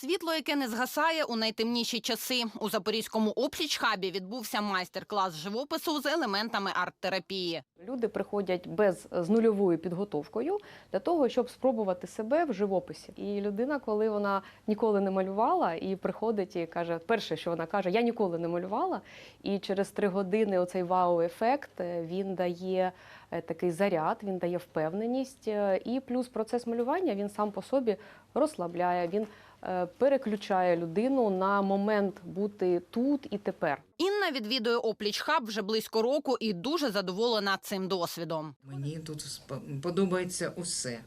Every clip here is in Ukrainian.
Світло, яке не згасає у найтемніші часи. У Запорізькому опліч-хабі відбувся майстер-клас живопису з елементами арт-терапії. Люди приходять без з нульовою підготовкою для того, щоб спробувати себе в живописі. І людина, коли вона ніколи не малювала, і приходить і каже, перше, що вона каже, я ніколи не малювала. І через три години оцей вау-ефект е, він дає такий заряд, він дає впевненість. е, І плюс процес малювання він сам по собі розслабляє. Він е, переключає людину на момент бути тут і тепер. Інна відвідує опліч-хаб вже близько року і дуже задоволена цим досвідом. Мені тут подобається усе.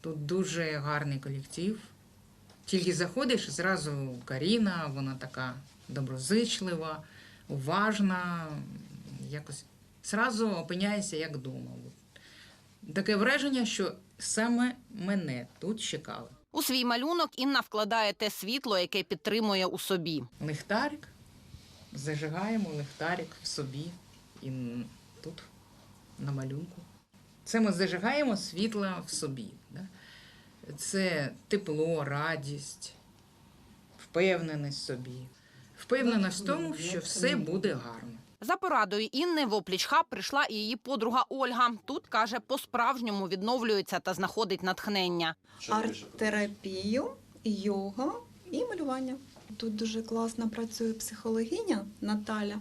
Тут дуже гарний колектив. Тільки заходиш, зразу Каріна, вона така доброзичлива, уважна, якось зразу опиняєшся як вдома. Таке враження, що саме мене тут чекали. У свій малюнок Інна вкладає те світло, яке підтримує у собі. Лихтарик, зажигаємо лихтарик в собі і тут на малюнку. Це ми зажигаємо світло в собі. Да? Це тепло, радість, впевненість в собі. Впевненість в тому, що все буде гарно. За порадою Інни в опліч-хаб прийшла і її подруга Ольга. Тут каже, по-справжньому відновлюється та знаходить натхнення. арт-терапію, йога і малювання. Тут дуже класно працює психологиня Наталя,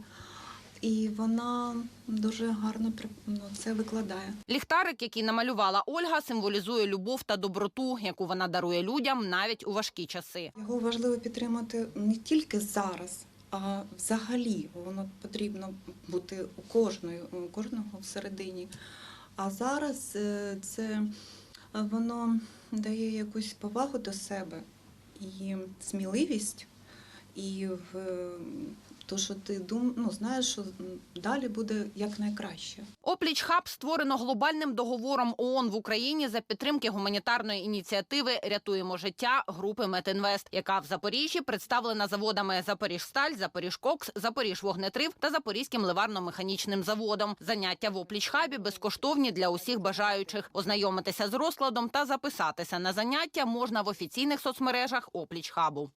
і вона дуже гарно при- ну, це викладає. Ліхтарик, який намалювала Ольга, символізує любов та доброту, яку вона дарує людям навіть у важкі часи. Його важливо підтримати не тільки зараз, а взагалі воно потрібно бути у кожної, у кожного всередині. А зараз е, це е, воно дає якусь повагу до себе і сміливість, і в е, то, що ти дум, ну, знаєш, що далі буде якнайкраще. Опліч хаб створено глобальним договором ООН в Україні за підтримки гуманітарної ініціативи Рятуємо життя групи Метінвест, яка в Запоріжжі представлена заводами Запоріжсталь, Запоріжкокс, Запоріжвогнетрив та Запорізьким ливарно-механічним заводом. Заняття в опліч хабі безкоштовні для усіх бажаючих. Ознайомитися з розкладом та записатися на заняття можна в офіційних соцмережах опліч хабу.